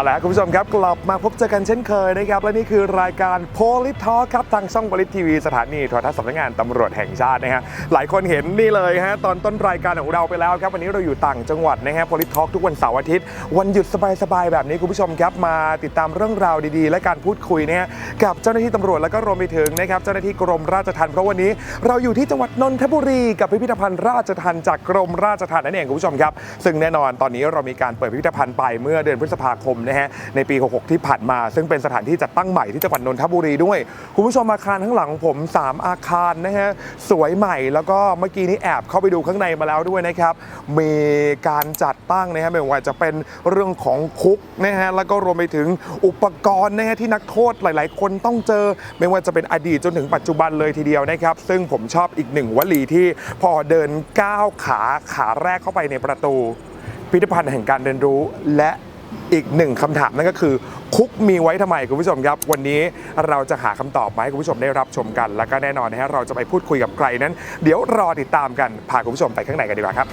เอาละคุณผู้ชมครับกลับมาพบเจอกันเช่นเคยนะครับ และนี่คือรายการโพลิทอครับทางช่องบริทีวีสถานีโทรทัศน์สำนักงานตำรวจแห่งชาตินะฮะหลายคนเห็นนี่เลยฮะตอนต้นรายการของเราไปแล้วครับวันนี้เราอยู่ต่างจังหวัดนะฮะโพลิทอทุกวันเสาร์อาทิตย์ วันหยุดสบายๆแบบนี้คุณผู้ชมครับมาติดตามเรื่องราวดีๆ และการพูดคุยนะฮะกับเจ้าหน้าที่ตำรวจแล้วก็รวมไปถึงนะครับเจ้าหน้าที่กรมราชทัณฑ์เพราะวันนี้เราอยู่ที่จังหวัดนนทบุรีกับพิพิธภัณฑ์ราชทัณฑ์จากกรมราชทัณฑ์นั่นเองคุณผู้ชมครับซึ่งแน่นอนตอนนี้เรามีการเปิดพิพิธภัณฑ์ไปเมื่อเดือนพฤษภาคมนะฮะในปี 66 ที่ผ่านมา ซึ่งเป็นสถานที่จัดตั้งใหม่ที่จังหวัดนนทบุรีด้วย คุณผู้ชมอาคารข้างหลังผม 3 อาคารนะฮะสวยใหม่แล้วก็เมื่อกี้นี้แอบเข้าไปดูข้างในมาแล้วด้วยนะครับมีการจัดตั้งนะฮะไม่ว่าจะเป็นเรื่องของคุกนะฮะแล้วก็รวมไปถึงอุปกรณ์นะฮะที่นักโทษหลาย ๆ คนต้องเจอ ไม่ว่าจะเป็นอดีตจนถึงปัจจุบันเลยทีเดียวนะครับ ซึ่งผมชอบอีกหนึ่งวลีที่พอเดินก้าวขาขาแรกเข้าไปในประตู พิพิธภัณฑ์แห่งการเรียนรู้และ อีกหนึ่งคำถามนั่นก็คือ คุกมีไว้ทำไมคุณผู้ชมครับ วันนี้เราจะหาคำตอบมาให้คุณผู้ชมได้รับชมกัน แล้วก็แน่นอนนะฮะเราจะไปพูดคุยกับใครนั้น เดี๋ยวรอติดตามกันพาคุณผู้ชมไปข้างในกันดีกว่าครับ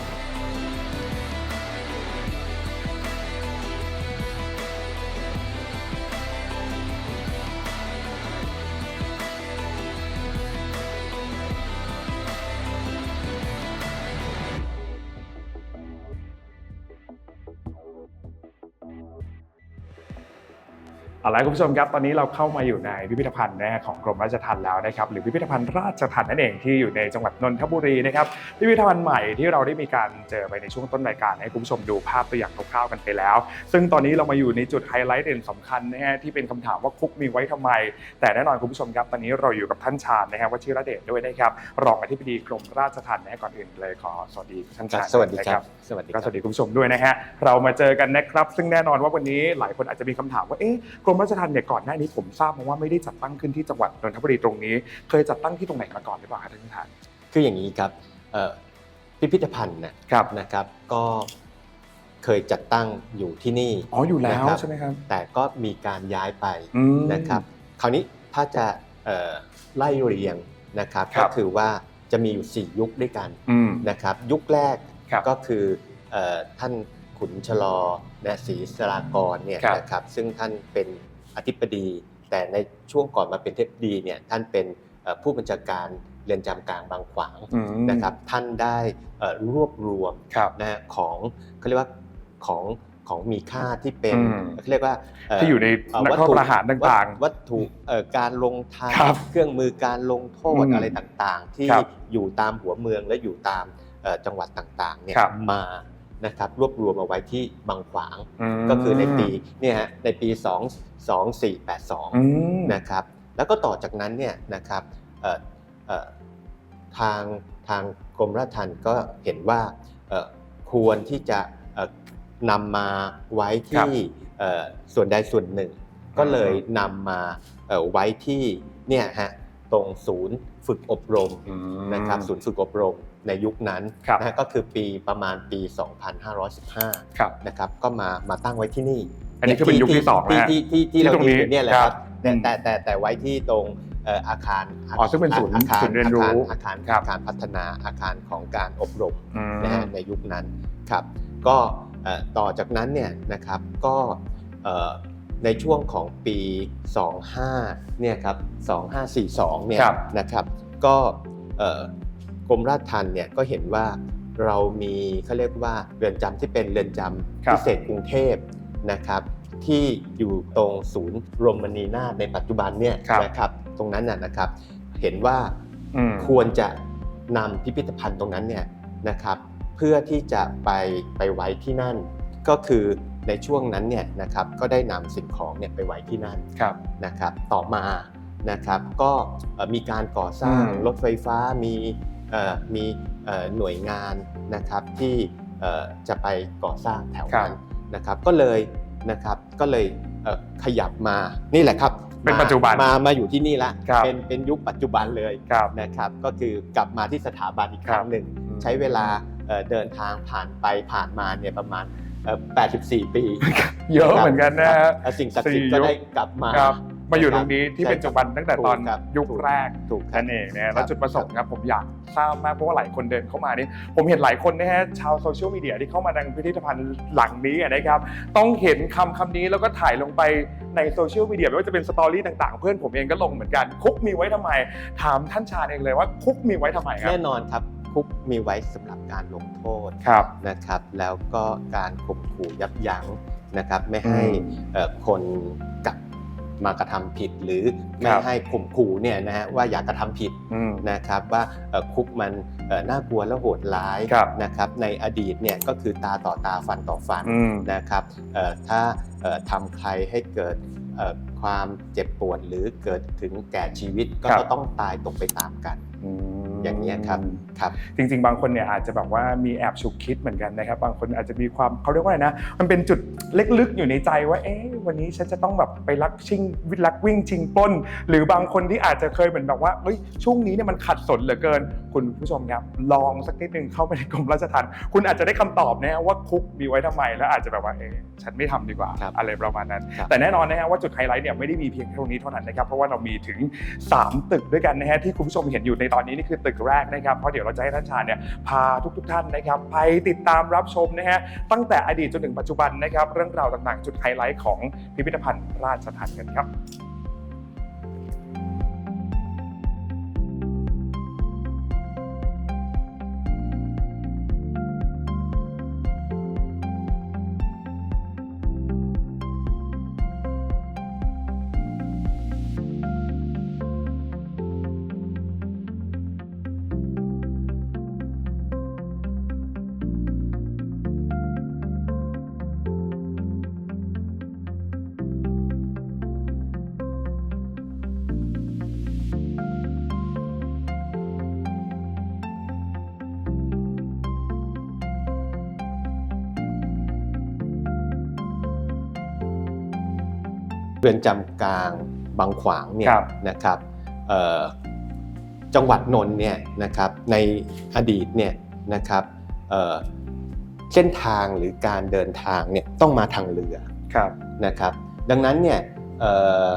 เอาละคุณผู้ชมครับ ตอนนี้เราเข้ามาอยู่ในพิพิธภัณฑ์นะฮะของกรมราชทัณฑ์แล้วนะครับหรือพิพิธภัณฑ์ราชทัณฑ์นั่นเองที่อยู่ในจังหวัดนนทบุรีนะครับพิพิธภัณฑ์ใหม่ที่เราได้มีการเจอไปในช่วงต้นรายการให้คุณผู้ชมดูภาพตัวอย่างคร่าวๆกันไปแล้ว ซึ่งตอนนี้เรามาอยู่ในจุดไฮไลท์เด่นสำคัญนะฮะที่เป็นคำถามว่าคุกมีไว้ทำไม แต่แน่นอนคุณผู้ชมครับ ตอนนี้เราอยู่กับท่านชาญนะฮะวชิรเดชด้วยนะครับรองอธิบดีกรมราชทัณฑ์นะฮะก่อนอื่นเลยขอสวัสดีท่านชาญสวัสดีนะครับสวัสดีคก็รับสวัสดีคุณผู้ชมด้วยนะฮะเรามาเจอกันนะครับ ซึ่งแน่นอนว่าวันนี้หลายคนอาจจะมีคำถามว่าเอ๊ะกรมราชทัณฑ์เนี่ยก่อนหน้านี้ผมทราบมาว่าไม่ได้จัดตั้งขึ้นที่จังหวัดนนทบุรีตรงนี้ เคยจัดตั้งที่ตรงไหนมาก่อนหรือเปล่าครับท่านท่านคืออย่างนี้ครับเอ่อพิพิธภัณฑ์นะครับนะครับ ก็เคยจัดตั้งอยู่ที่นี่อ๋ออยู่แล้วนะครับใช่ไหมครับแต่ก็มีการย้ายไปอืมนะครับ คราวนี้ถ้าจะเอ่อไล่เรียงนะครับครัก็บคือว่าจะมีอยู่ 4 ยุคด้วยกันอืมนะครับ ยุคแรกครับก็คือเอ่อท่านขุนชะลอนะศรีสรากรเนี่ยครับนะครับซึ่งท่านเป็น อธิบดี แต่ในช่วงก่อนมาเป็นเทพดีเนี่ยท่านเป็นเอ่อผู้บัญชาการเรือนจำกลางบางขวางอืมนะครับท่านได้เอ่อรวบรวมครับนะฮะของเขาเรียกว่าของของมีค่าที่เป็นอืมเขาเรียกว่าเที่อยู่ในเอ่อนักโทษประหารต่างๆ วัตถุเอ่อการลงทันครับเครื่องมือการลงโทษอืมอะไรต่างๆ ที่ครับอยู่ตามหัวเมืองและอยู่ตามเอ่อจังหวัดต่างๆเนี่ยครับมา นะครับรวบรวมเอาไว้ที่บางขวางมก็คือในปีเนี่ยฮะในปี2อื2482มนะครับแล้วก็ต่อจากนั้นเนี่ยนะครับเอ่อเอ่อทางทางกรมราชทัณฑ์ก็เห็นว่าเอ่อควรที่จะเอ่อนำมาไว้ครับที่เอ่อส่วนใดส่วนหนึ่ง ก็เลยนำมาเอ่อไว้ที่เนี่ยฮะตรงศูนย์ฝึกอบรมอืมนะครับศูนย์ฝึกอบรม ในยุคนั้นครับนะฮะก็คือปีประมาณปี 2515ครับนะครับก็มามาตั้งไว้ที่นี่ อันนี้คือเป็นยุคที่สองที่นะฮะที่ที่ที่ที่เราตรงนี้ยืนเนี่ยแหละคครัรับบแต่อืมแต่แต่แต่ไว้ที่ตรงเอ่ออาคารอ๋อซึ่งเป็นศูนย์อาคารศูนย์เรียนรู้อาคารครัอาบคารพัฒนาอาคารของการอบรมอืมนะฮะในยุคนั้นครับก็เอ่อต่อจากนั้นเนี่ยนะครับก็เอ่อในช่วงของปี 25เนี่ยครับ2542เนี่ยครับนะครับก็เอ่อ กรมราชทัณฑ์เนี่ยก็เห็นว่าเรามีเขาเรียกว่าเรือนจำที่เป็นเรือนจำครับพิเศษกรุงเทพนะครับ ที่อยู่ตรงศูนย์รมณีนาถในปัจจุบันเนี่ยครับนะครับ ตรงนั้นน่ะนะครับ เห็นว่าอืมควรจะนำพิพิธภัณฑ์ตรงนั้นเนี่ยนะครับ เพื่อที่จะไปไปไว้ที่นั่น ก็คือในช่วงนั้นเนี่ยนะครับก็ได้นำสิ่งของเนี่ยไปไว้ที่นั่นครับนะครับ ต่อมานะครับ ก็เอ่อมีการก่อสร้างอืมรถไฟฟ้ามีเอ่อ มีเอ่อหน่วยงานนะครับที่เอ่อจะไปก่อสร้างแถวนั้นนะครับก็เลยนะครับก็เลยเอ่อขยับมานี่แหละครับเป็นมาปัจจุบันมามาอยู่ที่นี่ละครับเป็นเป็นยุคปัจจุบันเลยครับนะครับก็คือกลับมาที่สถาบันอีกครั้คงรับหนึ่งอืมใช้เวลาเอ่อเดินทางผ่านไปผ่านมาเนี่ยประมาณเอ่อ84 ปี เยอะเหมือนกันนะฮะครับสิ่งศักดิ์สิทธิ์ก็สี่ยุคได้กลับมาครับ มาอยู่ตรงนี้ที่เป็นใช่ครับจุบันตั้งแต่ตอนถูกครับยุคแรกถูกครับนั่นเองนะครัแล้วบจุดประสงค์ครับผมอยากทราบมากเพราะว่าหลายคนเดินเข้ามานี่ผมเห็นหลายคนนะฮะชาวโซเชียลมีเดียที่เข้ามาในพิพิธภัณฑ์หลังนี้นะครับต้องเห็นคำคำนี้แล้วก็ถ่ายลงไปในโซเชียลมีเดียไม่ว่าจะเป็นสตอรี่ต่างๆ เพื่อนผมเองก็ลงเหมือนกันคุกมีไว้ทำไม ถามท่านชาญเองเลยว่าคุกมีไว้ทำไมครับแน่นอนครับคุกมีไว้สำหรับการลงโทษครับนะครับ แล้วก็การข่มขู่ยับยั้งนะครับไม่ให้อืมเอ่อคนกลับ มากระทำผิดหรือคไม่รับให้ข่มขู่เนี่ยนะฮะว่าอย่ากระทำผิดอืมนะครับว่าเอ่อคุกมันเอ่อน่ากลัวและโหดร้ายครับนะครับในอดีตเนี่ยก็คือตาต่อตาฟันต่อฟันอืมนะครับเอ่อถ้าเอ่อทำใครให้เกิดเอ่อความเจ็บปวดหรือเกิดถึงแก่ชีวิตก็ครับต้องตายตกไปตามกันม อย่างนี้ยครับครับ จริง ๆ บางคนเนี่ยอาจจะแบบว่ามีแอบฉุกคิดเหมือนกันนะครับ บางคนอาจจะมีความเขาเรียกว่าอะไรนะ มันเป็นจุดลึกๆอยู่ในใจว่า เอ๊ะวันนี้ฉันจะต้องแบบไปลักชิงวิลักวิ่งชิงปล้น หรือบางคนที่อาจจะเคยเหมือนแบบว่าเฮ้ยช่วงนี้เนี่ยมันขัดสนเหลือเกิน คุณผู้ชมครับลองสักนิดนึงเข้าไปในกรมราชทัณฑ์คุณอาจจะได้คำตอบนะฮะว่าคุกมีไว้ทำไมแล้วอาจจะแบบว่าเอ๊ะฉันไม่ทำดีกว่าครับอะไรประมาณนั้นครับแต่แน่นอนนะฮะว่าจุดไฮไลท์เนี่ยไม่ได้มีเพียงเท่านี้เท่านั้นนะครับเพราะว่าเรามีถึง 3 ตึกด้วยกันนะฮะที่คุณผู้ชมเห็นอยู่ในตอนนี้นี่คือตึกแรกนะครับเพราะเดี๋ยวเราจะให้ท่านชาญเนี่ยพาทุกๆท่านนะครับไปติดตามรับชมนะฮะตั้งแต่อดีตจนถึงปัจจุบันนะครับเรื่องราวต่างๆ จุดไฮไลท์ของพิพิธภัณฑ์ราชธานกันครับ รือนจำกลางบางขวางเนี่ยครับนะครับเอ่อจังหวัดนนท์เนี่ยนะครับในอดีตเนี่ยนะครับเอ่อเส้นทางหรือการเดินทางเนี่ยต้องมาทางเรือครับนะครับ ดังนั้นเนี่ยเอ่อ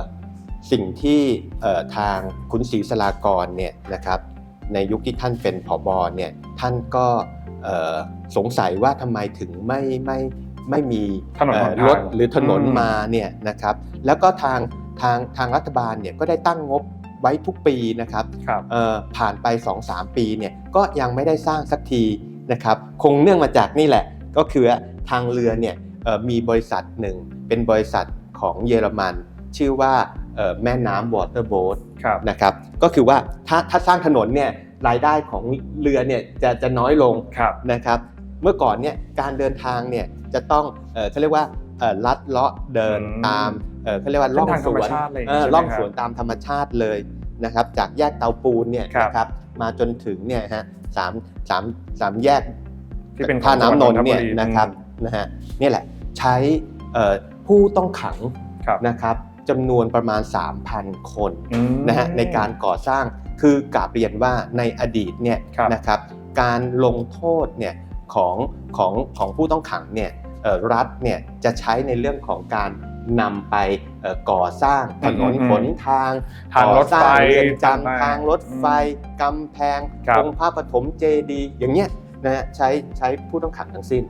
สิ่งที่เอ่อทางคุณศรีสลากรเนี่ยนะครับในยุคที่ท่านเป็นผบเนี่ยท่านก็เอ่อสงสัยว่าทำไมถึงไม่ไม่ ไม่มีถนนหนทางเอ่อรถหรือถนนอืมมาเนี่ยนะครับแล้วก็ทางทางทางรัฐบาลเนี่ยก็ได้ตั้งงบไว้ทุกปีนะครับครับเอ่อผ่านไป 2-3 ปีเนี่ยก็ยังไม่ได้สร้างสักทีนะครับคงเนื่องมาจากนี่แหละ ก็คือทางเรือเนี่ยเอ่อมีบริษัทหนึ่งเป็นบริษัทของเยอรมัน ชื่อว่าเอ่อแม่น้ำวอเตอร์โบ๊ทครับนะครับก็คือว่าถ้าถ้าสร้างถนนเนี่ยรายได้ของเรือเนี่ยจะจะน้อยลงครับนะครับ เมื่อก่อนเนี่ยการเดินทางเนี่ยจะต้องเอ่อเขาเรียกว่าเอ่อลัดเลาะเดินอืมตามเอ่อเขาเรียกว่าล่องเส้นทางสธรรมวนชาติอะไรอย่างเองี้อใช่ไหมล่องครับสวนตามธรรมชาติเลยนะครับ จากแยกเตาปูนเนี่ยครับนะครับมาจนถึงเนี่ยฮะสามสามสามแยกที่เป็นท่าน้ำนนท์เนี่ยของจังหวัดนนทบุรีนะครับนะฮะนี่แหละใช้เอ่อผู้ต้องขังครับนะครับจำนวนประมาณ 3,000 คนอืมนะฮะในการก่อสร้างคือกราบเรียนว่าในอดีตเนี่ยครับนะครับการลงโทษเนี่ย ของของของผู้ต้องขังเนี่ยเอ่อรัฐเนี่ยจะใช้ในเรื่องของการนำไปเอ่อก่อสร้างถนนอืมหนทางทางรถไฟก่อสร้างเรือนจำได้จำทางรถไฟกำแพงครับองค์พระปฐมเจดีย์อย่างเงี้ยนะฮะใช้ใช้ผู้ต้องขังทั้งสิ้น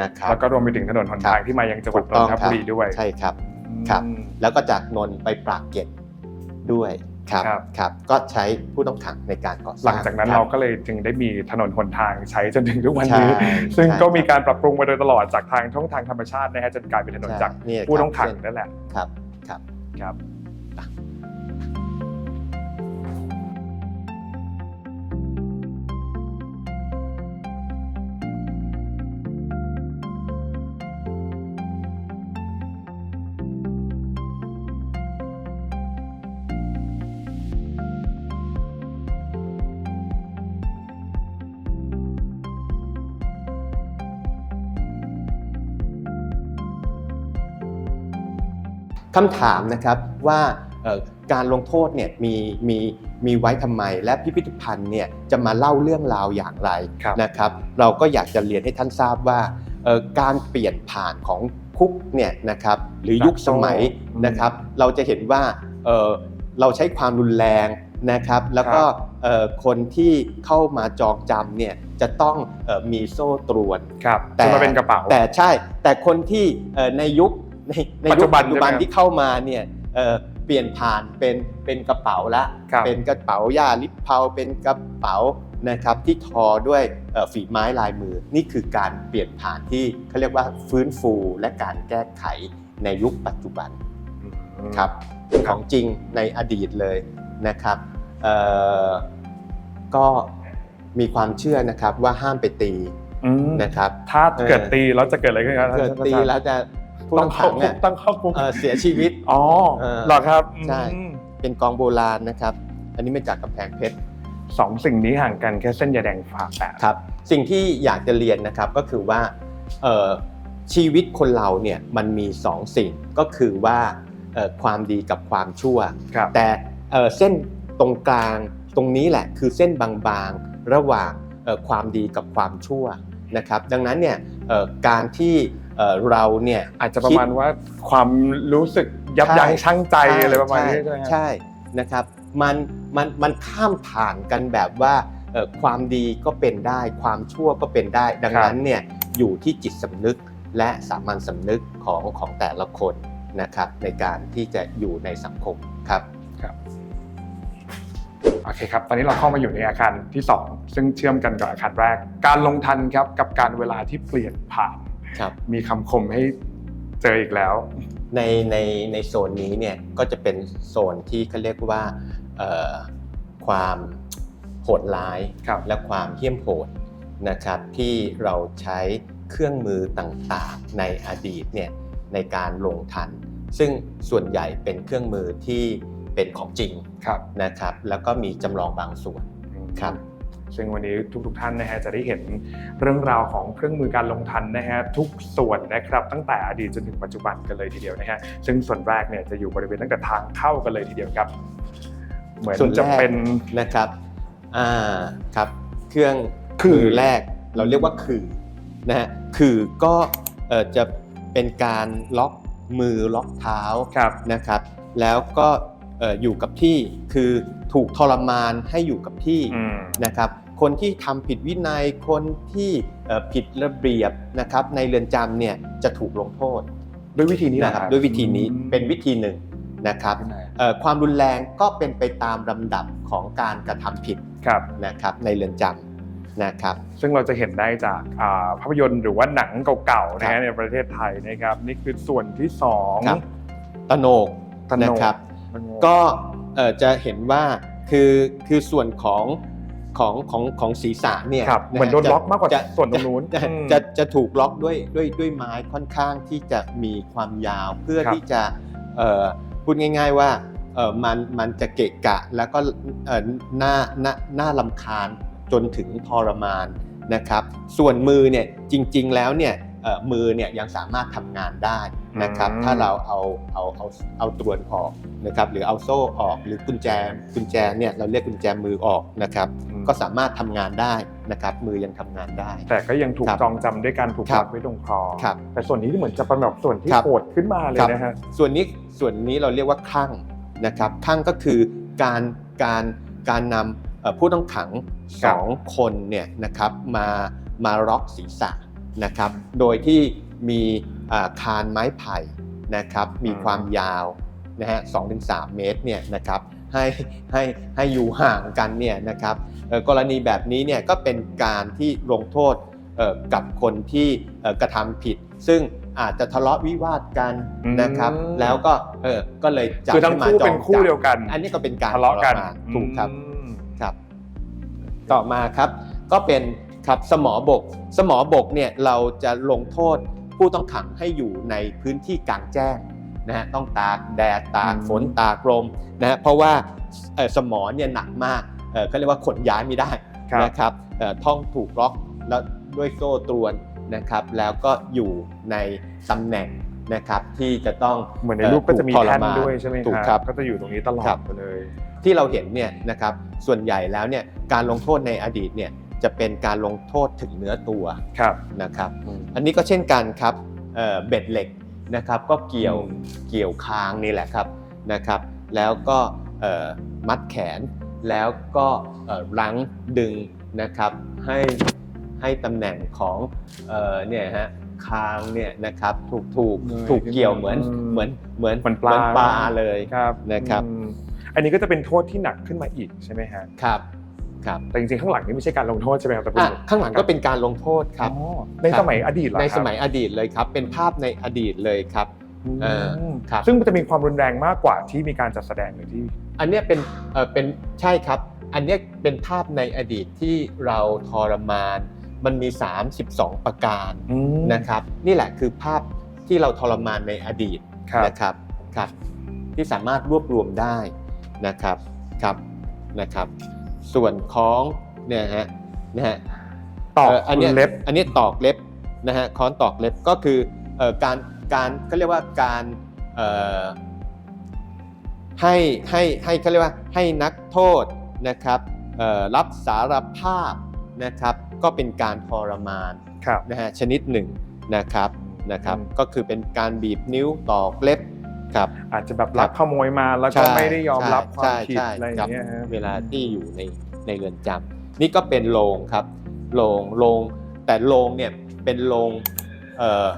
นะครับแล้วก็รวมไปถึงถนนหนทางที่มายังจังหวัดนนทบุรีด้วยใช่ครับครับอืมแล้วก็จากนนท์ไปปรากเกร็ดด้วย ครับครับครับก็ใช้ผู้ต้องขังในการก่อสหลัร้างงจากนั้นคบเราก็เลยจึงได้มีถนนหนทางใช้จนถึงทุกวันใช่นี้ ซึ่งใช่ก็มีครับการปรับปรุงมาโดยตลอดจากทางช่องทางธรรมชาตินะฮะจนกลายเป็นถนนใช่จากนี่ผู้ต้องขังครับนั่นแหละครับครับครับ คำถามนะครับว่าเอ่อการลงโทษเนี่ยมีมีมีไว้ทำไม และพิพิธภัณฑ์เนี่ยจะมาเล่าเรื่องราวอย่างไรครับนะครับ เราก็อยากจะเรียนให้ท่านทราบว่าเอ่อการเปลี่ยนผ่านของคุกเนี่ยนะครับหรือยุคสมัยอืมนะครับ เราจะเห็นว่าเอ่อเราใช้ความรุนแรงนะครับ แล้วก็เอ่อคนที่เข้ามาจองจำเนี่ยจะต้องเอ่อมีโซ่ตรวนครับแต่จะมาเป็นกระเป๋าแต่ใช่ แต่คนที่เอ่อในยุค ในในปัจจุยุคบันปัจจุบันใช่ไหมครับที่เข้ามาเนี่ยเอ่อเปลี่ยนผ่านเป็นเป็นกระเป๋าละครับเป็นกระเป๋าย่าลิปเพาเป็นกระเป๋านะครับที่ทอด้วยเอ่อฝีไม้ลายมือ นี่คือการเปลี่ยนผ่านที่เขาเรียกว่าฟื้นฟูและการแก้ไขในยุคปัจจุบันอืมครับของจริงในอดีตเลยนะครับเอ่อก็มีความเชื่อนะครับว่าห้ามไปตีอืมนะครับ ถ้าเกิดตีแล้วจะเกิดอะไรขึ้นครับเกิดตีแล้วจะ ผู้ต้ต้อองงเข้าขังคุเนี่กยต้องเข้าคุกเอ่อเสียชีวิต อ๋อเออเหรอครับใช่ อืมเป็นกองโบราณนะครับ อันนี้มาจากกำแพงเพชรสองสิ่งนี้ห่างกันแค่เส้นยาแดงฝาแปดครับ สิ่งที่อยากจะเรียนนะครับก็คือว่าเอ่อชีวิตคนเราเนี่ยมันมีสองสิ่งก็คือว่าเอ่อความดีกับความชั่ว ครับแต่เอ่อเส้นตรงกลางตรงนี้แหละคือเส้นบางๆ ระหว่างเอ่อความดีกับความชั่วนะครับ ดังนั้นเนี่ยเอ่อการที่ เอ่อเราเนี่ยอาจจะประมาณว่าความรู้สึกยับยั้งใช่ชั่งใจใช่อะไรประมาณนี้ใช่ใช่ไหมครับใช่นะครับมันมันมันข้ามผ่านกันแบบว่าเอ่อความดีก็เป็นได้ ความชั่วก็เป็นได้ ดังนั้นเนี่ยอยู่ที่จิตสำนึกและสามัญสำนึกของของแต่ละคนนะครับในการที่จะอยู่ในสังคมครับโอเคครับ ตอนนี้เราเข้ามาอยู่ในอาคารที่ 2 ซึ่งเชื่อมกันกับอาคารแรก การลงทันครับกับการเวลาที่เปลี่ยนผ่าน ครับมีคำคมให้เจออีกแล้ว ในในในโซนนี้เนี่ยก็จะเป็นโซนที่เขาเรียกว่าเอ่อความโหดร้ายครับและความเหี้ยมโหดนะครับที่เราใช้เครื่องมือต่างๆในอดีตเนี่ยในการลงทัน ซึ่งส่วนใหญ่เป็นเครื่องมือที่เป็นของจริงครับนะครับ แล้วก็มีจำลองบางส่วนครับ ซึ่งวันนี้ทุกๆท่านนะฮะจะได้เห็นเรื่องราวของเครื่องมือการลงทันนะฮะทุกส่วนนะครับตั้งแต่อดีตจนถึงปัจจุบันกันเลยทีเดียวนะฮะซึ่งส่วนแรกเนี่ยจะอยู่บริเวณตั้งแต่ทางเข้ากันเลยทีเดียวครับ เหมือนส่วนแรกจะเป็นนะครับอ่าครับ เครื่องคือมือแรกเราเรียกว่าคือนะฮะคือก็เอ่อจะเป็นการล็อกมือล็อกเท้าครับนะครับ แล้วก็เอ่ออยู่กับที่คือถูกทรมานให้อยู่กับที่อืมนะครับคนที่ทำผิดวินัยคนที่เอ่อผิดระเบียบนะครับในเรือนจำเนี่ยจะถูกลงโทษ ด้วยวิธีนี้แหละนะครับด้วยวิธีนี้อืมเป็นวิธีหนึ่งนะครับวินัยเอ่อความรุนแรงก็เป็นไปตามลำดับของการกระทำผิดครับนะครับในเรือนจำนะครับซึ่งเราจะเห็นได้จากอ่าภาพยนตร์หรือว่าหนังเก่าๆนะครัฮะบในประเทศไทยนะครับนี่คือส่วนที่สองครับตโหนกตโหนกนะครับมันงง ก็เอ่อจะเห็นว่าคือคือส่วนของของของของศีรษะเนี่ยครับะฮะเหมือนโดนจะล็อกมากกว่าจะส่วนตรงนู้นจะอืมจะจะถูกล็อกด้วยด้วยด้วยไม้ค่อนข้างที่จะมีความยาวเพื่อครับที่จะเอ่อพูดง่าย ๆว่าเอ่อมันมันจะเกะกะแล้วก็เอ่อหน้าหน้าหน้าลำคาญจนถึงทรมานนะครับ ส่วนมือเนี่ยจริง ๆแล้วเนี่ยเอ่อ มือเนี่ยยังสามารถทำงานได้นะครับอืมถ้าเราเอาเอาเอาเอาตรวนออกนะครับหรือเอาโซ่ออกหรือกุญแจกุญแจเนี่ยเราเรียกกุญแจมือออกนะครับอืมก็สามารถทำงานได้นะครับมือยังทำงานได้ แต่ก็ยังถูกครับจองจำด้วยการถูกครัมับดไว้ตรงคอครับแต่ส่วนนี้ที่เหมือนจะเป็นแบบส่วนที่ครับโหดขึ้นมาเลยครับนะฮะส่วนนี้ส่วนนี้เราเรียกว่าคลั่งนะครับคลั่งก็คือการการการนำเอ่อผู้ต้องขังครับสองคนเนี่ยนะครับมามาล็อกศีรษะ นะครับ โดยที่มีอ่าคานไม้ไผ่นะครับ มีความยาวนะฮะสองถึงสามเมตรเนี่ยนะครับให้ให้ให้อยู่ห่างกันเนี่ยนะครับเอ่อกรณีแบบนี้เนี่ยก็เป็นการที่ลงโทษเอ่อกับคนที่เอ่อกระทำผิด ซึ่งอาจจะทะเลาะวิวาทกันนะครับอืมแล้วก็เออก็เลยจับคือทั้งให้มาคู่จองเป็นคู่จับเดียวกัน อันนี้ก็เป็นการทะเลาะกันมถูกครับอืมครับ ต่อมาครับก็เป็น ครับสมอบก สมอบกเนี่ยเราจะลงโทษผู้ต้องขังให้อยู่ในพื้นที่กลางแจ้งนะฮะต้องตากแดดตากอืมฝนตากลมนะฮะเพราะว่าเอ่อสมอเนี่ยหนักมากเอ่อเขาเรียกว่าขนย้ายไม่ได้ครับนะครับเอ่อท้องถูกล็อกแล้วด้วยโซ่ตรวนนะครับ แล้วก็อยู่ในตำแหน่งนะครับที่จะต้องเหมือนในรูปก็จะมีถูทรแท่นมาด้วยใช่ไหมถูกครับก็จะอยู่ตรงนี้ตลอครัดบไปเลย ที่เราเห็นเนี่ยนะครับส่วนใหญ่แล้วเนี่ยการลงโทษในอดีตเนี่ย จะเป็นการลงโทษถึงเนื้อตัวครับนะครับอืมอันนี้ก็เช่นกันครับเอ่อเบ็ดเหล็กนะครับก็เกี่ยวอืมเกี่ยวคางนี่แหละครับนะครับแล้วก็เอ่อมัดแขนแล้วก็เอ่อรั้งดึงนะครับให้ให้ตำแหน่งของเอ่อเนี่ยฮะคางเนี่ยนะครับถูกถูกเงยถูกเกี่ยวเหมือนอืมเหมือนเหมือนเหมือนปลาปลาเลยครับนะครับอืมอันนี้ก็จะเป็นโทษที่หนักขึ้นมาอีกใช่ไหมฮะครับ ครับแต่จริงๆข้างหลังนี่ไม่ใช่การลงโทษใช่ไหมครับแต่เป็นอะข้างหลังก็เป็นการลงโทษครับ อ๋อในสมัยอดีตเหรอในครับสมัยอดีตเลยครับ เป็นภาพในอดีตเลยครับเออมครับ ซึ่งมันจะมีความรุนแรงมากกว่าที่มีการจัดแสดงหรือที่ อันเนี้ยเป็นเออเป็นใช่ครับ อันเนี้ยเป็นภาพในอดีตที่เราทรมาน มันมี 32 ประการอืมนะครับ นี่แหละคือภาพที่เราทรมานในอดีตครับนะครับครับ ที่สามารถรวบรวมได้นะครับครับนะครับ ส่วนของเนี่ยฮะนะฮะตอกเอันเนี้ยเล็บอันเนี้ยตอกเล็บนะฮะค้อนตอกเล็บก็คือเอ่อการการเขาเรียกว่าการเอ่อให้ให้ให้เขาเรียกว่าให้นักโทษนะครับเอ่อรับสารภาพนะครับ ก็เป็นการทรมานครับนะฮะชนิดหนึ่งนะครับนะครับอืมก็คือเป็นการบีบนิ้วตอกเล็บ ครับอาจจะแบบลักขโมยมาแล้วก็ใช่ไม่ได้ยอมรับความใช่ผิดใช่อะไรอย่างเงี้ยคฮะบเวลาที่อยู่ในในเรือนจำนี่ก็เป็นโรงครับโรงโรงแต่โรงเนี่ยเป็นโรงเอ่อ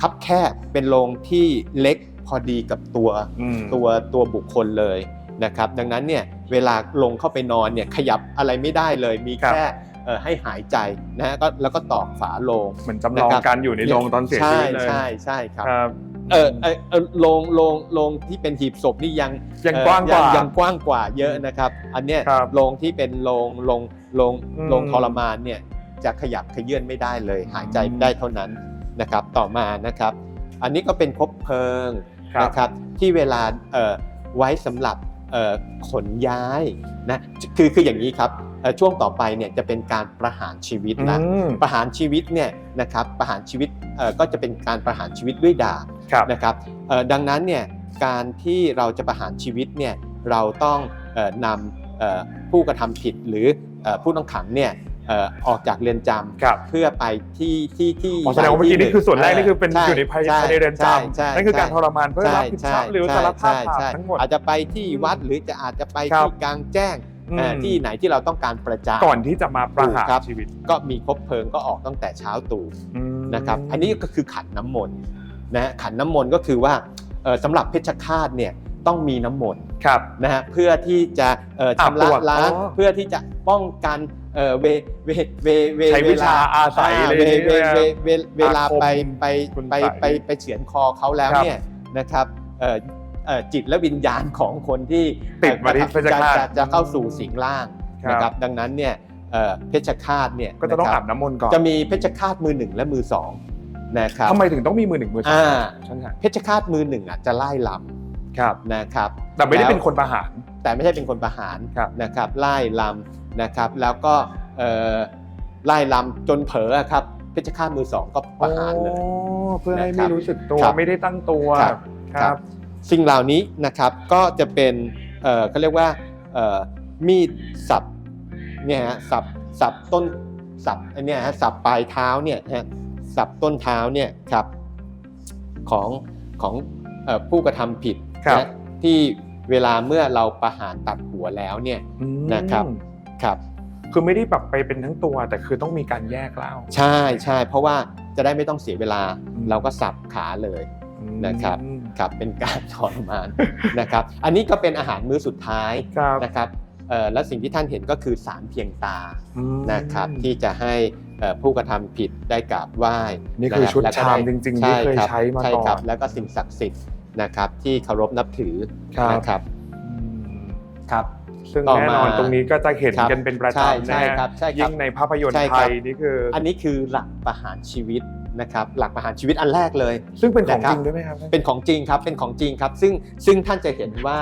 คับแคบเป็นโรงที่เล็กพอดีกับตัวอืมตัวตัวบุคคลเลยนะครับ ดังนั้นเนี่ยเวลาลงเข้าไปนอนเนี่ยขยับอะไรไม่ได้เลยมีครับแค่เอ่อให้หายใจนะฮะก็แล้วก็ตอกฝาโลงเหมือนจำลองนะครับการอยู่ในโรงตอนเสียชีวิตเลยใช่ใช่ใช่ครับครับ เออเออเออโรงโรงโรงที่เป็นหีบศพนี่ยังยังเอ่อกว้างกว่า ยังกว้างกว่าเยอะนะครับ อันเนี้ยครับโรงที่เป็นโรงโรงโรงอืมโรงทรมานเนี่ยจะขยับขยื่นไม่ได้เลย หายใจอืมได้เท่านั้นนะครับ ต่อมานะครับ อันนี้ก็เป็นคบเพลิงครับนะครับที่เวลาเอ่อไว้สำหรับเอ่อขนย้ายนะคือคืออย่างนี้ครับเอ่อ ช่วงต่อไปเนี่ยจะเป็นการประหารชีวิตละอืมประหารชีวิตเนี่ยนะครับประหารชีวิตเอ่อก็จะเป็นการประหารชีวิตด้วยดาบครับนะครับเอ่อดังนั้นเนี่ยการที่เราจะประหารชีวิตเนี่ยเราต้องเอ่อนำเอ่อผู้กระทำผิดหรือเอ่อผู้ต้องขังเนี่ยเอ่อออกจากเรือนจำครับเพื่อไปที่ที่ที่อ๋อแสดงว่าเมื่อกี้นี่คือส่วนแรกนี่คือเป็นใช่อยู่ในภายใช่ภายในเรือนจใช่ใช่ำนั่นคือการทรมานเพื่อใช่รับผิดชอบใช่หรือใช่สารภาพใช่บาปใช่ทั้งหมดอาจจะไปที่วัดหรือจะอาจจะไปครับที่กลางแจ้งเอ่ออม ที่ไหนที่เราต้องการประจานก่อนที่จะมาประหารถูกครับชีวิต ก็มีคบเพลิงก็ออกตั้งแต่เช้าตรู่อืมนะครับอันนี้ก็คือขันน้ำมนต์นะฮะขันน้ำมนต์ก็คือว่าเอ่อสำหรับเพชฌฆาตเนี่ยต้องมีน้ำมนต์ครับนะฮะเพื่อที่จะเอ่ออาบชำระตัวล้างอ๋อเพื่อที่จะป้องกันเอ่อเวเวเวเวใช้วิชาอาศัยอ่อะไรเวอย่างเวเงี้ยเวเวเวลาอาคมไปไปคุณไปใส่ไปไปเฉือนคอเขาแล้วครับเนี่ยนะครับเอ่อเอ่อ จิตและวิญญาณของคนที่ติดมาที่จะเพชฌฆาต จะจะเข้าสู่สิงร่างครับนะครับดังนั้นเนี่ยเอ่อเพชฌฆาตเนี่ยก็จะต้องนคอารับน้ำมนต์ก่อนจะมีเพชฌฆาตมือหนึ่งและมือสองนะครับทำไมถึงต้องมีมือหนึ่งมือสองอ่าใช่ไหมครับเพชฌฆาตมือหนึ่งอะจะไล่ลครับำนะครับ แต่ไม่ได้แล้วเป็นคนประหาร แต่ไม่ใช่เป็นคนประหารครับนะครับไล่ลำนะครับ แล้วก็เอ่อไล่ลำจนเผลออะครับเพชฌฆาตมือสองก็ประหารเลยอ๋อเพื่อให้นะครับไม่รู้สึกตัวครับไม่ได้ตั้งตัวครับครับ สิ่งเหล่านี้นะครับก็จะเป็นเอ่อเขาเรียกว่าเอ่อมีดสับเนี่ยฮะสับสับต้นสับอันเนี้ยฮะสับปลายเท้าเนี่ยฮะสับต้นเท้าเนี่ยครับของของเอ่อผู้กระทำผิดครับนะที่เวลาเมื่อเราประหารตัดหัวแล้วเนี่ยอืมนะครับครับคือไม่ได้แบบไปเป็นทั้งตัว แต่คือต้องมีการแยกเล่าใช่ใช่เพราะว่าจะได้ไม่ต้องเสียเวลาอืมเราก็สับขาเลยนะครับอืม ครับเป็นการทรมานนะครับ อันนี้ก็เป็นอาหารมื้อสุดท้ายครับนะครับเอ่อและสิ่งที่ท่านเห็นก็คือสารเพียงตาอืมนะครับที่จะให้เอ่อผู้กระทำผิดได้กราบไหว้นี่คือนะรับชุดแล้วก็ชามไจริงๆที่เคยรับใช้มาใช่ก่อนครับแล้วก็สิ่งศักดิ์สิทธิ์นะครับที่เคารพนับถือครับนะครับอืมครับซึ่งต่อแน่นอนมาตรงนี้ก็จะเห็นครับกันเป็นประใช่จำใช่นะฮะครับใช่ครับยิ่งในภาพยนตร์ใช่ไทครับยนี่คือออันนี้คือหลักประหารชีวิต นะครับหลักประหารชีวิตอันแรกเลย ซึ่งเป็นของนะครับจริงด้วยไหมครับ เป็นของจริงครับเป็นของจริงครับ ซึ่งซึ่งท่านจะเห็นว่า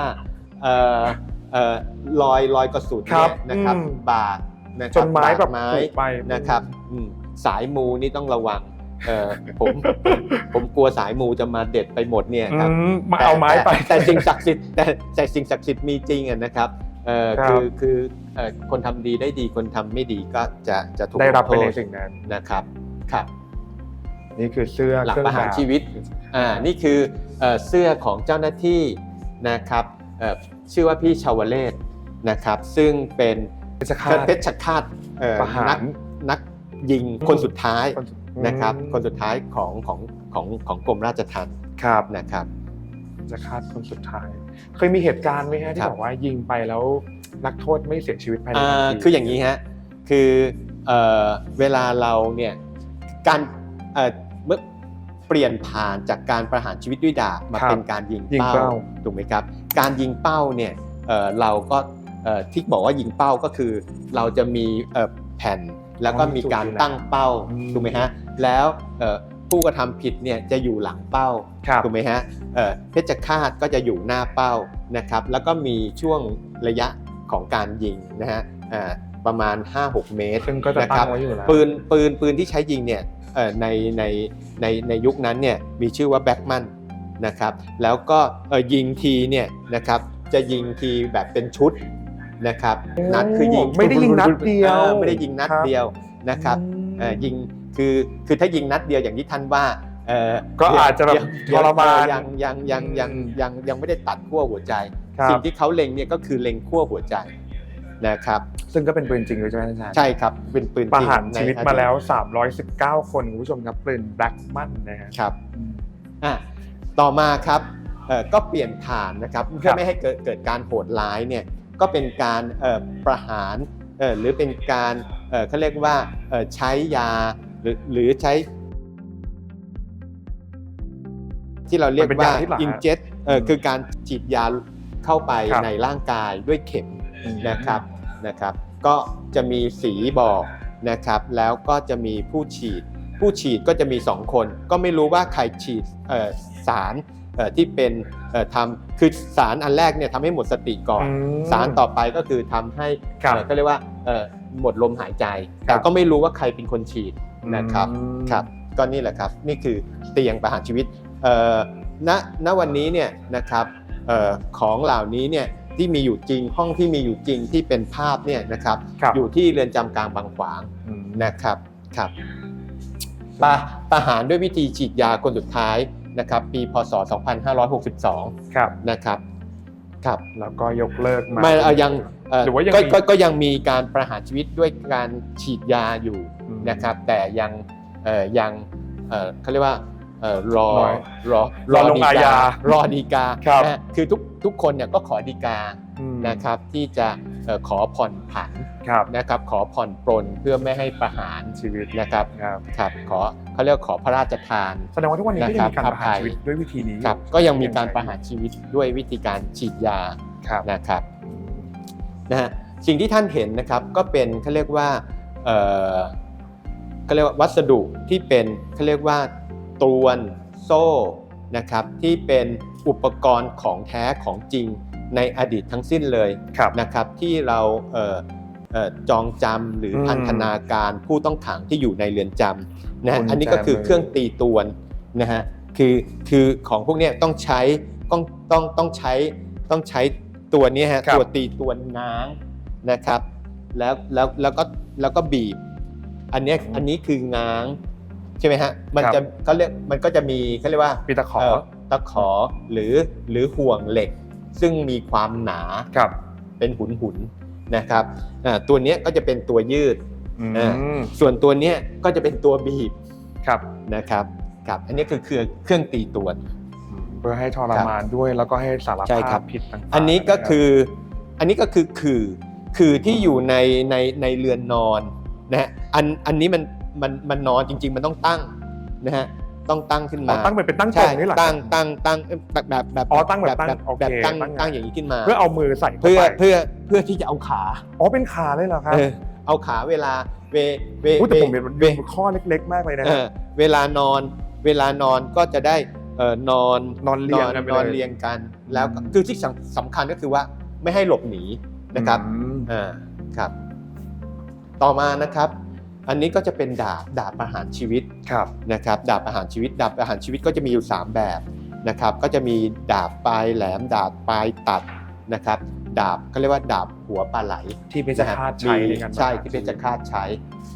เอ่อเอ่อรอยรอยกระสุนครัเนี่บยนะครับอืมบาดนะคจรับนไม้แบบาดไม้ผุไปนะครับอืมสายมูนี่ต้องระวังเอ่อผมผมผมกลัวสายมูจะมาเด็ดไปหมดเนี่ยอืครับมมาเอาไม้ไปแต่แต่สิ่งศักดิ์สิทธิ์แต่แต่สิ่งศักดิ์สิทธิ์มีจริงอะนะครับเอ่อครับคือคือเอ่อคนทำดีได้ดีคนทำไม่ดีก็จะจะถูกได้รับลงไปโทในษสิ่งนั้นนะครับครับ นี่คือเสื้อหลักเคองประหารแบบชีวิตอ่านี่คือเอ่อเสื้อของเจ้าหน้าที่นะครับอ่อชื่อว่าพี่ชาวเลศนะครับ ซึ่งเป็นเพชรฆาตเพชรฆาตเอ่อประหารนักนักยิงคนสุดท้ายคนสุดนะครับอืมคนสุดท้ายของของของของกรมราชทัณฑ์ครับนะครับเพชรฆาตคนสุดท้าย เคยมีเหตุการณ์ไหมฮะที่ครับบอกว่ายิงไปแล้วนักโทษไม่เสียชีวิตภายในอ่าทันทีคืออย่างนี้ฮะคือเอ่อเวลาเราเนี่ยการ เอ่อเมื่อเปลี่ยนผ่านจากการประหารชีวิตด้วยดาบมาครับเป็นการยิงยิงเป้าเป้าถูกไหมครับ การยิงเป้าเนี่ยเอ่อเราก็เอ่อที่บอกว่ายิงเป้าก็คือ เราจะมีเอ่อแผ่นแล้วก็มีการตั้งเป้าอืมถูกไหมฮะแล้วเอ่อผู้กระทำผิดเนี่ยจะอยู่หลังเป้าครับถูกไหมฮะเอ่อเพชฌฆาตก็จะอยู่หน้าเป้านะครับ แล้วก็มีช่วงระยะของการยิงนะฮะอ่า ประมาณ 5-6 เมตรซึ่งก็จะนะคตั้รังไว้อยู่แล้วปืนปืนปืนที่ใช้ยิงเนี่ยเอ่อในในในในยุคนั้นเนี่ยมีชื่อว่าแบ็กมันนะครับแล้วก็เอ่อยิงทีเนี่ยนะครับจะยิงทีแบบเป็นชุดนะครับนัดคือยิงไม่ได้ยิงนัดเดียวออไม่ได้ยิงนัดเดียวนะครับเอ่อยิงคือคือถ้ายิงนัดเดียวอย่างที่ท่านว่าเอ่อก็อาจจะแบบเดี๋ยวทรมานเดี๋ยวยังยังยังยังอืมยังยังไม่ได้ตัดขั้วหัวใจครับสิ่งที่เขาเล็งเนี่ยก็คือเล็งขั้วหัวใจ นะครับซึ่งก็เป็นปืนจริงด้วยใช่ไหมอาจารย์ใช่ครับเป็นปืนประจริงหารในชีวิตอดีตมาแล้ว 319 คนคุณผู้ชมครับปืนแบล็กมันนะฮะครับอะต่อมาครับเอ่อก็เปลี่ยนผ่านนะครับเพื่ครัอบไม่ให้เกิดเกิดการโหดร้ายเนี่ยก็เป็นการเอ่อประหารเอ่อหรือเป็นการเอ่อเขาเรียกว่าเอ่อใช้ยาหรือหรือใช้ ที่เราเรียกมันเป็นว่ายาพิษเหรอฮะอินเจ็ตเอ่ออืมคือการฉีดยาเข้าไปครับในร่างกายด้วยเข็มนะครับ นะครับ ก็จะมีสีบอกนะครับ แล้วก็จะมีผู้ฉีด ผู้ฉีดก็จะมี 2 คน ก็ไม่รู้ว่าใครฉีดเอ่อสารเอ่อที่เป็นเอ่อทำคือสารอันแรกเนี่ยทำให้หมดสติก่อนอืมสารต่อไปก็คือทำให้ครับเอ่อก็เรียกว่าเอ่อหมดลมหายใจครัแต่บก็ไม่รู้ว่าใครเป็นคนฉีดนะครับอืมครับก็นี่แหละครับนี่คือเตียงประหารชีวิตเอ่อณณวันนี้เนี่ยนะครับเอ่อของเหล่านี้เนี่ย ที่มีอยู่จริง ห้องที่มีอยู่จริงที่เป็นภาพเนี่ยนะครับ ครับอยู่ที่เรือนจำกลางบางขวางอืมนะครับครับประประหารด้วยวิธีฉีดยาคนสุดท้ายนะครับ ปีพศ 2562 ครับ นะครับครับแล้วก็ยกเลิกมา ไม่เอายังเหรือว่ายังก็มี ก็ก็ยังมีการประหารชีวิตด้วยการฉีดยาอยู่ อืม นะครับแต่ยังเอ่อยังเอ่อเขาเรียกว่า เอ่อรอน้อยรอรอลงอาญารอดีกาครับ นะฮะคือทุกทุกคนเนี่ยก็ขอดีกาอืมนะครับที่จะเอ่อขอผ่อนผันครับนะครับ ขอผ่อนปรนเพื่อไม่ให้ประหารชีวิตนะครับครับครับขอเขาเรียกว่าขอพระราชทาน แสดงว่าทุกวันนี้ก็ยังมีการนะครับประหารชีวิตด้วยวิธีนี้ครับก็ยังมีการประหารชีวิตด้วยวิธีการฉีดยาครับ นะครับนะฮะสิ่งที่ท่านเห็นนะครับก็เป็นเขาเรียกว่าเอ่อเขาเรียกว่าวัสดุที่เป็นเขาเรียกว่า ตรวนโซ่นะครับที่เป็นอุปกรณ์ของแท้ของจริงในอดีตทั้งสิ้นเลยครับนะครับที่เราเอ่อเอ่อจองจำหรืออมพันธนาการผู้ต้องขังที่อยู่ในเรือนจำนะฮะกุญแจอันนี้ก็คือมือเครื่องตีตวนนะฮะคือคือของพวกเนี้ยต้องใช้ต้องต้องต้องใช้ต้องใช้ตัวเนี้ยฮะครับตัวตีตวนง้างนะครับแล้วแล้วแล้วก็แล้วก็บีบ อันเนี้ยอันนี้คือง้างใช่ไหมฮะมันจะเขาเรียกมันก็จะมีเขาเรียกว่าปีตะขอเอ่อตะขอหรือหรือห่วงเหล็ก ซึ่งมีความหนาครับเป็นหุนหุนๆนะครับอ่าตัวเนี้ยก็จะเป็นตัวยืดอืมอ่าส่วนตัวเนี้ยก็จะเป็นตัวบีบครับนะครับครับอันนี้คือเครื่องเครื่องตีตวนเพื่อให้ทรมานด้วยแล้วก็ให้สารใช่ครัภาบพผิดต่างๆอันนี้ก็ะรับคืออันนี้ก็คือคือคือที่อยู่ในในในเรือนนอนนะฮะอันอันนี้มัน มันมันนอนจริง ๆ มันต้องตั้งนะฮะต้องตั้งขึ้นอ๋มาอตั้งเป็นเป็นตั้งตรใช่งนี่เหรอตั้งตั้งตั้งเอ้ยแบบแบบแบบอ๋อตั้งแบบตั้งแบบโอเคแบบตั้งตั้งตั้งอย่างนี้ขึ้นมา เพื่อเอามือใส่เข้าเพื่อไปเพื่อเพื่อที่จะเอาขาอ๋อเป็นขาเลยเหรอครับเออเอาขาเวลาเวเวอุ๊ยแต่เวผมเห็นมันเวเป็นข้อเล็ก ๆ มากเลยนะเออเวลานอนเวลานอนก็จะได้เอ่อนอนนอนเรียงกันไปนอนเลยเรียงกัน แล้วก็อืมคือที่สำสำคัญก็คือว่าไม่ให้หลบหนีนะครับอืมอ่าครับ ต่อมานะครับ อันนี้ก็จะเป็นดาบดาบประหารชีวิตครับนะครับดาบประหารชีวิต ดาบประหารชีวิตก็จะมีอยู่ 3 แบบนะครับก็จะมีดาบปลายแหลม ดาบปลายตัดนะครับดาบเขาเรียกว่าดาบหัวปลาไหลที่เพชรฆาตใช้มีในการใช่ที่เพชรฆาตใช้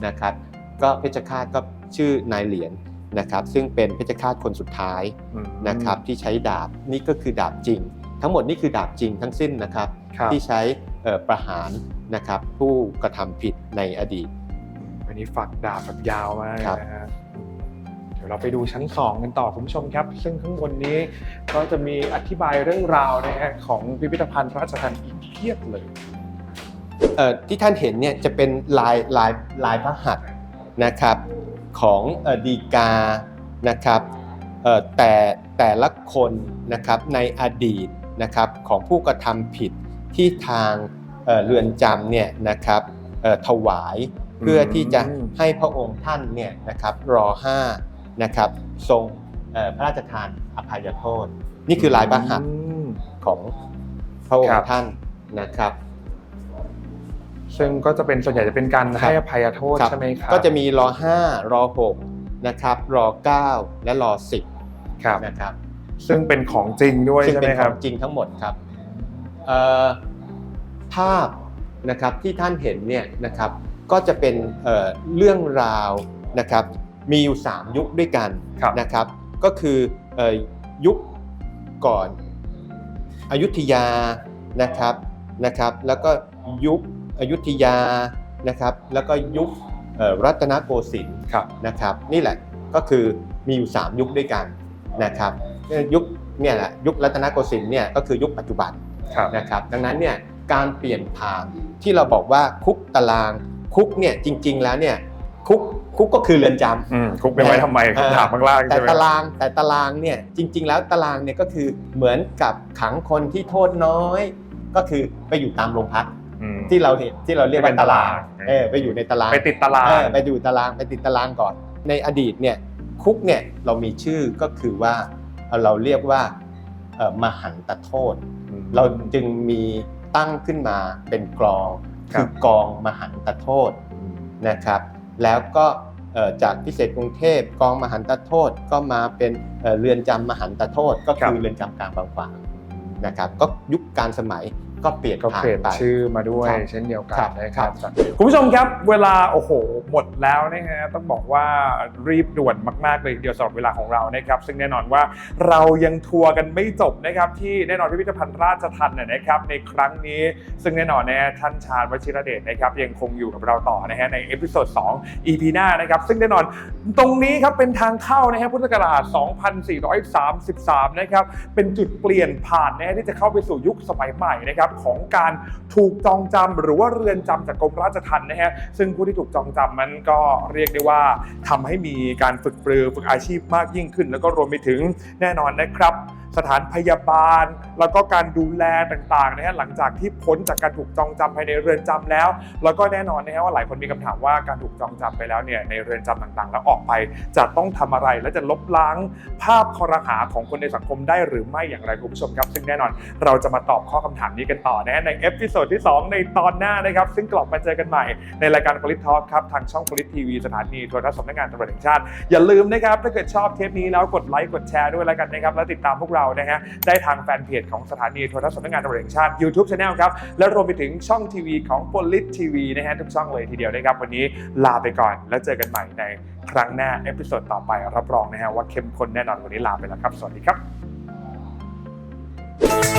นะครับก็เพชรฆาตก็ชื่อนายเหรียญนะครับซึ่งเป็นเพชรฆาตคนสุดท้ายอืมนะครับที่ใช้ดาบนี่ก็คือดาบจริง ทั้งหมดนี่คือดาบจริงทั้งสิ้นนะครับครับที่ใช้เอ่อประหารนะครับผู้กระทำผิดในอดีตวั นนี้ฝักดาบแบบยาวมากครับนะฮะเดี๋ยวเราไปดูชั้น 2 กันต่อคุณผู้ชมครับ ซึ่งข้างบนนี้ก็จะมีอธิบายเรื่องราวนะฮะของพิพิธภัณฑ์พระราชทานอีกเพียบเลยเอ่อที่ท่านเห็นเนี่ยจะเป็นลายลายลายพระหัตถ์นะครับของเอ่อดีกานะครับเอ่อแต่แต่ละคนนะครับในอดีตนะครับของผู้กระทำผิดที่ทางเอ่อเรือนจำเนี่ยนะครับเอ่อถวาย เพื่อที่จะให้พระองค์ท่านเนี่ยนะครับรอห้านะครับทรงเอ่อพระราชทานอภัยโทษ นี่คือลายพระหัตถ์อืมของพระองครัค์บท่านนะครับ ซึ่งก็จะเป็นส่วนใหญ่จะเป็นการครับให้อภัยโทษครับใช่ไหมครับก็จะมีรอ5รอ6นะครับรอ9และรอ10ครับนะครับ ซึ่งเป็นของจริงด้วยซึ่งใช่เป็ไหมนคขรัอบงจริงทั้งหมดครับเอ่อภาพนะครับที่ท่านเห็นเนี่ยนะครับ ก็จะเป็นเอ่อเรื่องราวนะครับมีอยู่ 3 ยุคด้วยกันครับนะครับ ก็คือเอ่อยุคก่อนอยุธยานะครับนะครับ แล้วก็ยุคอยุธยานะครับ แล้วก็ยุคเอ่อรัตนโกสินทร์ครับนะครับ นี่แหละก็คือมีอยู่ 3 ยุคด้วยกันนะครับเอ่อยุคเนี่ยแหละยุครัตนโกสินทร์เนี่ยก็คือยุคปัจจุบันครับนะครับ ดังนั้นเนี่ยการเปลี่ยนผ่านที่เราบอกว่าคุกตาราง คุกเนี่ยจริง ๆ แล้วเนี่ยคุกคุกก็คือเรือนจำอืมคุกไม่ไว้ทำไมเออถามข้างล่างแต่ใช่ไหมตารางแต่ตารางเนี่ยจริง ๆ แล้วตารางเนี่ยก็คือเหมือนกับขังคนที่โทษน้อย ก็คือไปอยู่ตามโรงพักอืมที่เราเห็นที่เราเรียกว่าตารางเป็นตารางเออไปอยู่ในตารางไปติดตารางเออไปดูตารางไปติดตารางก่อน ในอดีตเนี่ยคุกเนี่ยเรามีชื่อก็คือว่าเอ่อเราเรียกว่าเอ่อมหันตโทษ เราจึงมีตั้งขึ้นมาเป็นกรอง ครับคือกองมหันตโทษนะครับ แล้วก็เอ่อจากพิเศษกรุงเทพกองมหันตโทษก็มาเป็นเอ่อเรือนจำมหันตโทษก็คือเรือนจำกลางบางขวางนะครับ ก็ยุคการสมัย ก็เปลี่ยนก็ผ่าเปลี่ยนนไปชื่อมาด้วยครับเช่นเดียวกัครันบนะครับครับคุณผู้ชมครับเวลาโอ้โหหมดแล้วนะฮะต้องบอกว่ารีบด่วนมากๆเลยทีเดียวสำหรับเวลาของเรานะครับซึ่งแน่นอนว่าเรายังทัวร์กันไม่จบนะครับที่แน่นอนพิพิธภัณฑ์ราชทัณฑ์เนยนะครับในครั้งนี้ซึ่งแน่นอนนะฮะท่านชาญวชิรเดชนะครับยังคงอยู่กับเราต่อนะฮะในเอพิโซด2 EP หน้านะครับซึ่งแน่นอนตรงนี้ครับเป็นทางเข้านะฮะพุทธศักราช 2433 นะครับเป็นจุดเปลี่ยนผ่านนะฮะที่จะเข้าไปสู่ยุคสมัยใหม่นะครับของการถูกจองจำหรือว่าเรือนจำจากกรมราชทัณฑ์นะฮะซึ่งผู้ที่ถูกจองจำมันก็เรียกได้ว่าทำให้มีการฝึกปรือฝึกอาชีพมากยิ่งขึ้น แล้วก็รวมไปถึงแน่นอนนะครับสถานพยาบาล แล้วก็การดูแลต่างๆนะฮะหลังจากที่พ้นจากการถูกจองจำภายในเรือนจำแล้ว แล้วก็แน่นอนนะฮะว่าหลายคนมีคำถามว่าการถูกจองจำไปแล้วเนี่ยในเรือนจำต่างๆ แล้วออกไปจะต้องทำอะไรและจะลบล้างภาพคอรหาของคนในสังคมได้หรือไม่อย่างไรคุณผู้ชมครับซึ่งแน่นอนเราจะมาตอบข้อคำถามนี้กันต่อนะฮะในเอพิโซดที่ 2 ในตอนหน้านะครับซึ่งกลับมาเจอกันใหม่ ในรายการ Polit Talk ครับทางช่อง Polit TV สถานีโทรทัศน์สำนักงานตำรวจแห่งชาติอย่าลืมนะครับถ้าเกิดชอบเทปนี้แล้วกดไลค์กดแชร์ด้วยแล้วกันนะครับแล้วติดตามพวกเรานะฮะได้ทางแฟนเพจของสถานีโทรทัศน์สำนักงานตำรวจแห่งชาติ YouTube Channel ครับ และรวมไปถึงช่องทีวีของ Police TV นะฮะทุกช่องเลยทีเดียวนะครับ วันนี้ลาไปก่อน แล้วเจอกันใหม่ในครั้งหน้าเอพิโซดต่อไปรับรองนะฮะว่าเข้มข้นแน่นอนวันนี้ลาไปแล้วครับ สวัสดีครับ